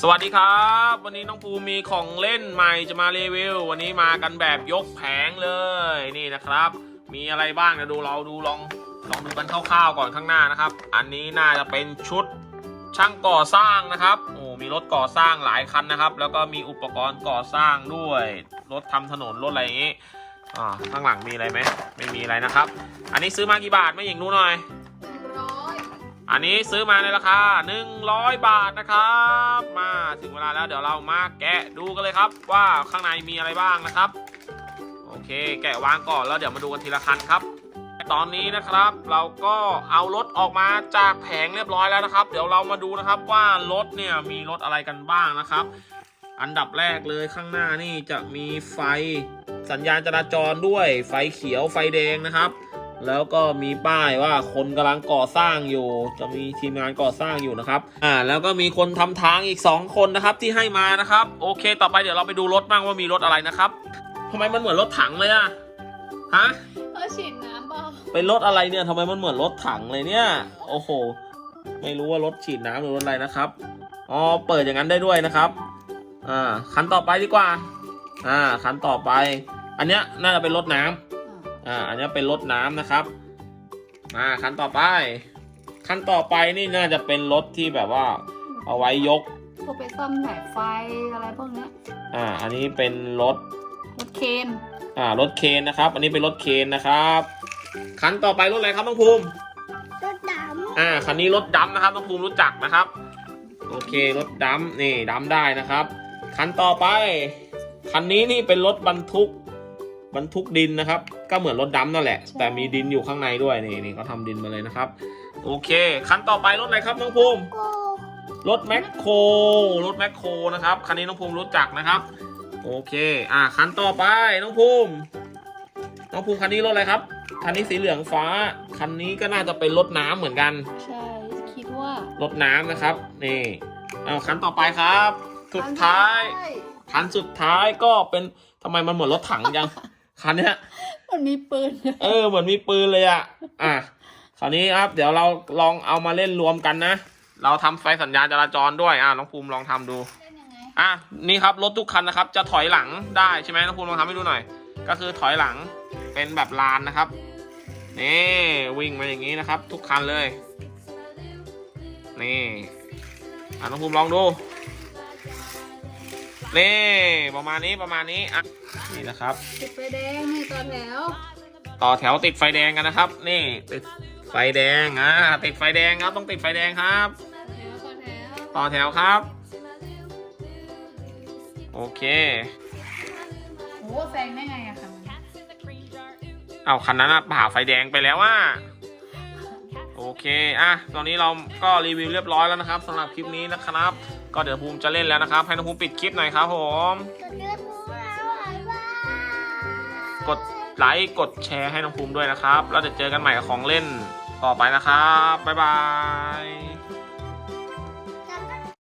สวัสดีครับ วันนี้น้องภูมีของเล่นใหม่จะมารีวิว วันนี้มากันแบบยกแผงเลยนี่นะครับ มีอะไรบ้างนะดูเราดูลองลองดูกันคร่าวๆก่อนข้างหน้านะครับ อันนี้น่าจะเป็นชุดช่างก่อสร้างนะครับโอ้มีรถก่อสร้างหลายคันนะครับ แล้วก็มีอุปกรณ์ก่อสร้างด้วย รถทำถนนรถอะไรอย่างนี้อ่าข้างหลังมีอะไรไหมไม่มีอะไรนะครับ อันนี้ซื้อมากี่บาทไม่หญิงดูหน่อย อันนี้ซื้อมาในราคา 100 บาทนะครับ มาถึงเวลาแล้วเดี๋ยวเรามาแกะดูกันเลยครับ ว่าข้างในมีอะไรบ้างนะครับ โอเค แกะวางก่อนแล้วเดี๋ยวมาดูกันทีละคันครับ ตอนนี้นะครับเราก็เอารถออกมาจากแผงเรียบร้อยแล้วนะครับ เดี๋ยวเรามาดูนะครับว่ารถเนี่ยมีรถอะไรกันบ้างนะครับ อันดับแรกเลยข้างหน้านี่จะมีไฟสัญญาณจราจรด้วยไฟเขียวไฟแดงนะครับ แล้วก็มีป้ายว่าคนกำลังก่อสร้างอยู่ จะมีทีมงานก่อสร้างอยู่นะครับ อ่า แล้วก็มีคนทำทางอีก 2 คนนะครับที่ให้มานะครับ โอเค ต่อไปเดี๋ยวเราไปดูรถบ้างว่ามีรถอะไรนะครับทำไมมันเหมือนรถถังเลยอะฮะเออฉีดน้ำเปล่าเป็นรถอะไรเนี่ยทำไมมันเหมือนรถถังเลยเนี่ย โอ้โห ไม่รู้ว่ารถฉีดน้ำหรือรถอะไรนะครับ อ๋อ เปิดอย่างนั้นได้ด้วยนะครับ อ่า คันต่อไปดีกว่า อ่า คันต่อไป อันเนี้ยน่าจะเป็นรถน้ำ อ่าอันนี้เป็นรถน้ำนะครับมาคันต่อไปคันต่อไปนี่น่าจะเป็นรถที่แบบว่าเอาไว้ยกพวกไปซ่อมสายไฟอะไรพวกเนี้ยอ่าอันนี้เป็นรถรถเคนอ่ารถเคนนะครับ อันนี้เป็นรถเคนนะครับคันต่อไปรถอะไรครับน้องภูมิรถดอ่าคันนี้รถดำนะครับน้องภูมิรู้จักนะครับโอเครถดำนี่ดำได้นะครับ คันต่อไป คันนี้นี่เป็นรถบรรทุก บรรทุกดินนะครับ ก็เหมือนรถดำนั่นแหละ แต่มีดินอยู่ข้างในด้วยนี่นี่เขาทำดินมาเลยนะครับ โอเค คันต่อไปรถอะไรครับน้องภูมิำโก้รถแมคโครรถแมคโครนะครับคันนี้น้องภูมิรู้จักนะครับ โอเค อ่าคันต่อไปน้องภูมิน้องภูมิคันนี้รถอะไรครับคันนี้สีเหลืองฟ้า คันนี้ก็น่าจะเป็นรถน้ำเหมือนกัน ใช่คิดว่ารถน้ำนะครับนี่เอาคันต่อไปครับ สุดท้ายใช่คันสุดท้ายก็เป็นทำไมมันเหมือนรถถังจัง คันเนี้ย มันมีปืนเออเหมือนมีปืนเลยอะอะคราวนี้ครับ เดี๋ยวเราลองเอามาเล่นรวมกันนะ เราทำไฟสัญญาณจราจรด้วยอะน้องภูมิลองทำดู เล่นยังไงอะนี่ครับรถทุกคันนะครับ จะถอยหลังได้ใช่ไหมน้องภูมิลองทำให้ดูหน่อย ก็คือถอยหลังเป็นแบบลานนะครับนี่วิ่งมาอย่างนี้นะครับ ทุกคันเลยนี่อะน้องภูมิลองดู นี่ประมาณนี้ประมาณนี้อะนี่นะครับ ติดไฟแดงนี่ต่อแถวต่อแถวติดไฟแดงกันนะครับ นี่ติดไฟแดงอ่าติดไฟแดงครับต้องติดไฟแดงครับต่อแถวต่อแถวต่อแถวครับ โอเคโอ้แซงได้ไงอะคะมันเอาคันนั้นอะผ่าไฟแดงไปแล้วว่าโอเคอะตอนนี้เราก็รีวิวเรียบร้อยแล้วนะครับสำหรับคลิปนี้นะครับ ก็เดี๋ยวภูมิจะเล่นแล้วนะครับ ให้น้องภูมิปิดคลิปหน่อยครับผม กดไลค์กดแชร์ให้น้องภูมิด้วยนะครับแล้วเดี๋ยวเจอกันใหม่กับของเล่นต่อไปนะครับ บ๊ายบาย